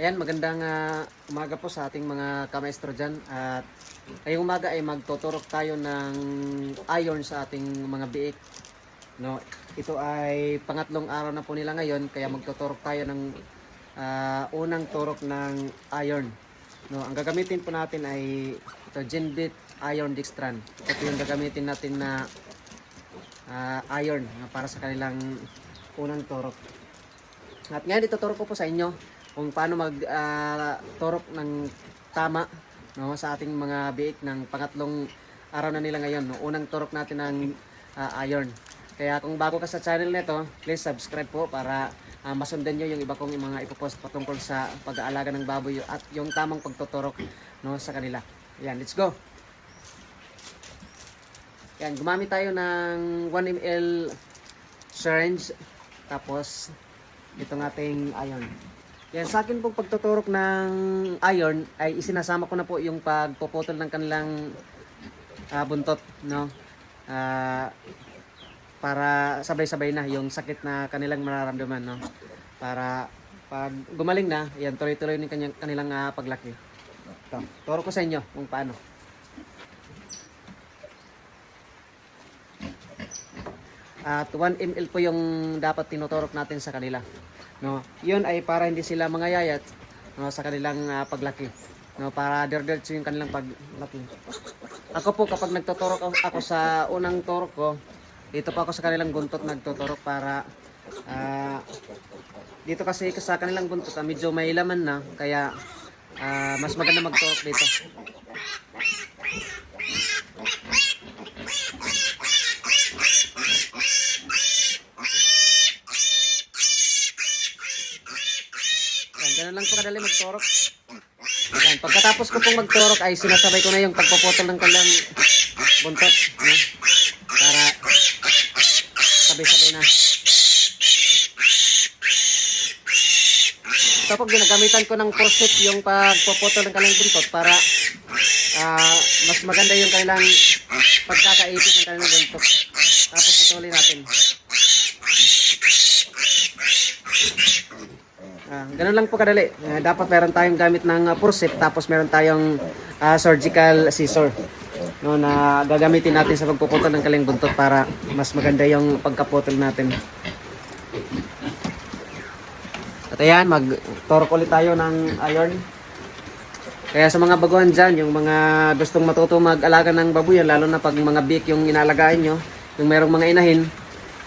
Ayan, magandang ah, umaga po sa ating mga kamaestro dyan. At ngayong umaga ay magtuturok tayo ng iron sa ating mga biik. No, ito ay pangatlong araw na po nila ngayon, kaya magtuturok tayo ng ah, unang turok ng iron. No, ang gagamitin po natin ay ito, Genbit Iron Dextran. Ito yung gagamitin natin na ah, iron para sa kanilang unang turok. At ngayon ituturo ko po sa inyo kung paano mag ah, turok ng tama no, sa ating mga biik ng pangatlong araw na nila ngayon. No? Unang turok natin ng ah, iron. Kaya kung bago ka sa channel nito, please subscribe po para ah, masundan nyo yung iba kong mga ipopost patungkol sa pag-aalaga ng baboy at yung tamang pagtuturok no, sa kanila. Yan, let's go! Yan, gumamit tayo ng 1 ml syringe tapos itong ating iron. Yan, sa akin pong pagtuturok ng iron ay isinasama ko na po yung pagpuputol ng kanilang ah, buntot, no? Ah, para sabay-sabay na yung sakit na kanilang mararamdaman, no? Para pag gumaling na, yan, tuloy-tuloy yung kanyang, kanilang ah, paglaki. Ito, turo ko sa inyo kung paano. At 1 ml po yung dapat tinuturok natin sa kanila. No, 'yun ay para hindi sila mangayayat no, sa kanilang ah, paglaki. No, para diretso yung kanilang paglaki. Ako po kapag nagtuturok ako- sa unang turok ko, dito pa ako sa kanilang buntot nagtuturok para ah, dito kasi sa kanilang buntot ah, medyo may laman na kaya ah, mas maganda magturok dito. Ganun lang po kadali magturok. Yan, pagkatapos ko pong magturok ay sinasabay ko na yung pagpuputol ng kanilang buntot. No? Para sabay-sabay na. Ito po ginagamitan ko ng forceps yung pagpuputol ng kanilang buntot para ah, mas maganda yung kanilang pagkakaipit ng kanilang buntot. Tapos putulin natin. Ah, ganun lang po kadali. Ah, dapat meron tayong gamit ng uh, forceps tapos meron tayong ah, surgical scissor no na gagamitin natin sa pagpuputol ng kaling buntot para mas maganda yung pagkaputol natin. At ayan, mag-torok ulit tayo ng iron. Kaya sa mga baguhan dyan, yung mga gustong matuto mag-alaga ng babuyan, lalo na pag mga bik yung inalagaan nyo, yung merong mga inahin,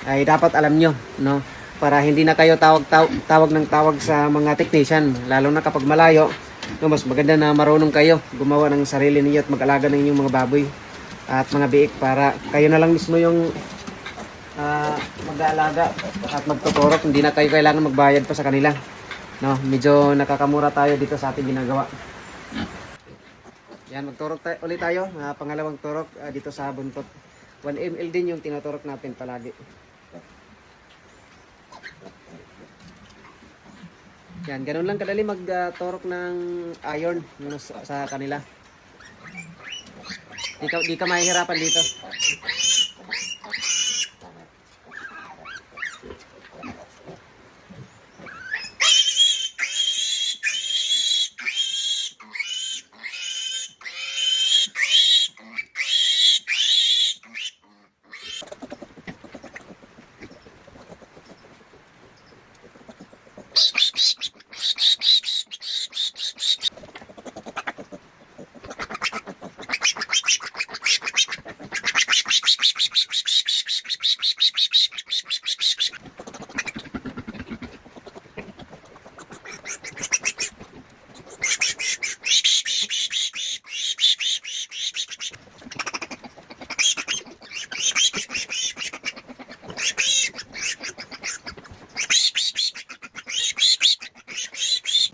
ay dapat alam nyo, no? Para hindi na kayo tawag, tawag, tawag ng tawag sa mga technician, lalo na kapag malayo, no, mas maganda na marunong kayo gumawa ng sarili ninyo at mag-alaga ng inyong mga baboy at mga biik para kayo na lang mismo yung ah, mag-aalaga at magtuturok, hindi na kayo kailangan magbayad pa sa kanila. No, medyo nakakamura tayo dito sa ating ginagawa. Yan, magturok tayo, ulit tayo. Ah, pangalawang turok ah, dito sa buntot. 1 ml din yung tinuturok natin palagi. Yan, ganun lang kadali magturok ng iron sa kanila. Di ka, di ka mahihirapan dito.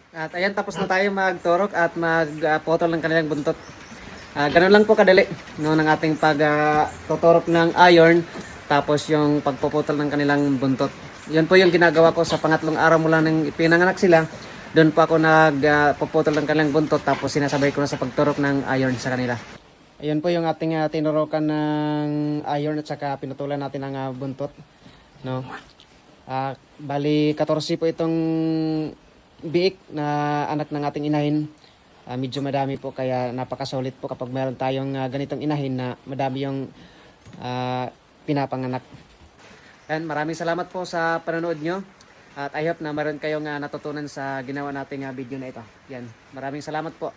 At ayan, tapos na tayo magturok at magpotol ng kanilang buntot. Ah, ganun lang po kadali no, ng ating pagtuturok ng iron tapos yung pagpuputol ng kanilang buntot. Yun po yung ginagawa ko sa pangatlong araw mula nang pinanganak sila. Doon po ako nagpuputol ng kanilang buntot tapos sinasabay ko na sa pagturok ng iron sa kanila. Ayun po yung ating uh, tinurokan ng iron at saka pinutulan natin ang ah, buntot. No? Ah, bali 14 po itong biik na anak ng ating inahin. Ah, medyo madami po kaya napakasulit po kapag meron tayong ah, ganitong inahin na madami yung ah, pinapanganak. And maraming salamat po sa panonood nyo. At I hope na meron kayong ah, natutunan sa ginawa nating ah, video na ito. Yan. Maraming salamat po.